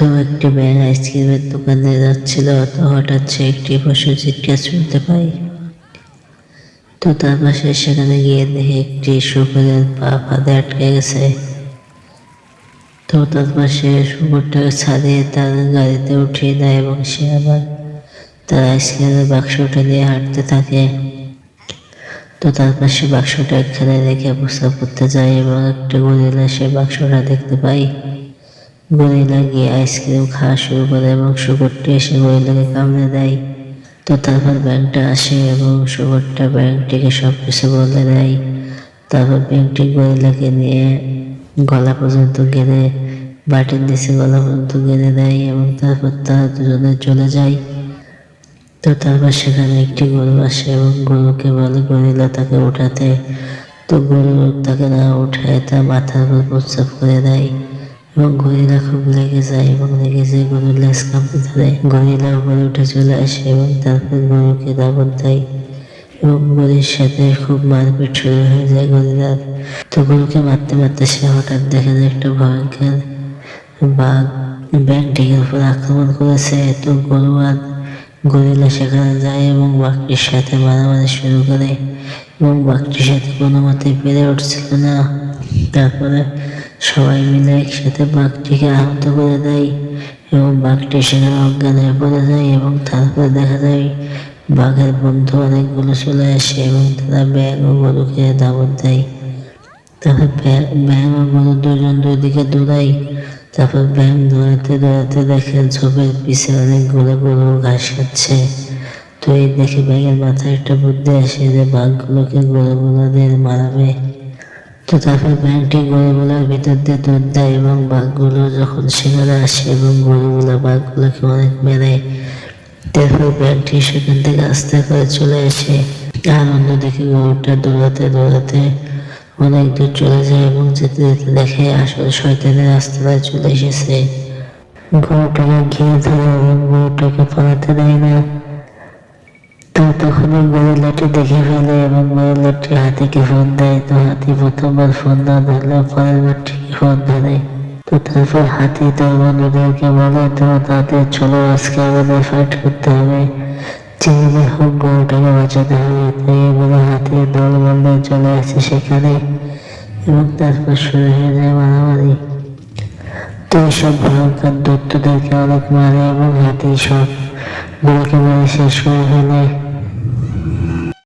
তো একটি ব্যাঙ আইসক্রিমের দোকানে যাচ্ছিল, তো হঠাৎ সে একটি পশু চিৎকার শুনতে পাই তো তার পাশে সেখানে গিয়ে দেখে একটি শুকরের পা ফাঁদে আটকে গেছে। তো তার পাশে শুকরটাকে ছাড়িয়ে তার গাড়িতে উঠিয়ে দেয় এবং সে আবার তার আইসক্রিমের বাক্সটা নিয়ে হাঁটতে থাকে। তো তার পাশে বাক্সটা এখানে রেখে প্রস্তাব করতে যায় এবং একটা গরিলা সে বাক্সটা দেখতে পায়। গরিলা গিয়ে আইসক্রিম খাওয়া শুরু করে এবং শুকরটি এসে গরিলাকে কামড়ে দেয়। তো তারপর ব্যাংকটা আসে এবং শুকরটা ব্যাংকটিকে সব কিছু বলে দেয়। তারপর ব্যাংকটি গরিলাকে নিয়ে গলা পর্যন্ত গেড়ে, বাটির নিচে গলা পর্যন্ত গেড়ে দেয় এবং তারপর তারা দুজনে চলে যায়। তো তারপর সেখানে একটি গরু আসে এবং গরুকে বলে, গরিলা তাকে উঠাতে। তো গরু তাকে না উঠায় তা মাথার উপর প্রস্রাব করে দেয়। এবং গরিলা খুব লেগে যায় এবং লেগে যেয়ে গরুর লেজ কাঁপতে ধরে গরিলা উপরে উঠে চলে আসে এবং তারপর গরুকে দাবত দেয় এবং গরুর সাথে খুব মারপিট শুরু হয়ে যায় গরিলার। তো গরুকে মারতে মারতে সে হঠাৎ দেখে যে একটা ভয়ঙ্কর বাঘ ব্যাংকটির উপর আক্রমণ করেছে। তো গরু আর গরিলা সেখানে যায় এবং বাঘটির সাথে মারামারি শুরু করে এবং বাঘটির সাথে কোনো মতে পেরে উঠছিল না। তারপরে সবাই মিলে একসাথে বাঘটিকে আহত করে দেয় এবং বাঘটি সেখানে অজ্ঞান হয়ে পড়ে যায় এবং তারপরে দেখা যায় বাঘের বন্ধু অনেকগুলো চলে আসে এবং তারা ব্যাগ ও গরুকে দাবত দেয়। তারপর ব্যাং ও গরু দুজন দুই দিকে দৌড়ায়। তারপর ব্যাং দৌড়াতে দৌড়াতে দেখে ঝোপের পিছে অনেকগুলো গরু ঘাস খাচ্ছে। তো এই দেখে ব্যাঙের মাথায় একটা বুদ্ধি আসে যে বাঘগুলোকে গরুগুলোদের মারাবে। তো তারপর ব্যাংকটি গরুগুলোর ভিতর দিয়ে দুধ দেয় এবং বাঘগুলো যখন সেখানে আসে এবং গরুগুলো বাঘগুলোকে অনেক মেরে, তারপর ব্যাংকটি সেখান থেকে আস্তে করে চলে আসে। আর অন্যদিকে গরুটা দৌড়াতে দৌড়াতে অনেক দূর চলে যায় এবং যেতে যেতে দেখে আসলে শয়তানের রাস্তায় চলে এসেছে। গরুটাকে ঘিরে ধরে এবং গরুটাকে পালাতে দেয় না। তখনই গরিলাটি দেখে ফেলে এবং গরিলাটি হাতিকে ফোন দেয়। তো হাতি প্রথমবার ফোন না ধরলেও পরের বার ফোন ধরে। তো তারপর হাতি তার বন্ধুদেরকে বলে তো তাদের চলো, আজকে আমাদের ফাইট করতে হবে। যেভাবে হোক গরুটাকে বাঁচাতে হবে। তাই এগুলো হাতির দল বললে চলে আসে সেখানে এবং তারপর শুরু হয়ে যায় মারামারি। তো এইসব ভয়ঙ্কর দত্তদেরকে অনেক মারে এবং হাতি সব গুলোকে মেরে শেষ করে ফেলে। Mm-hmm.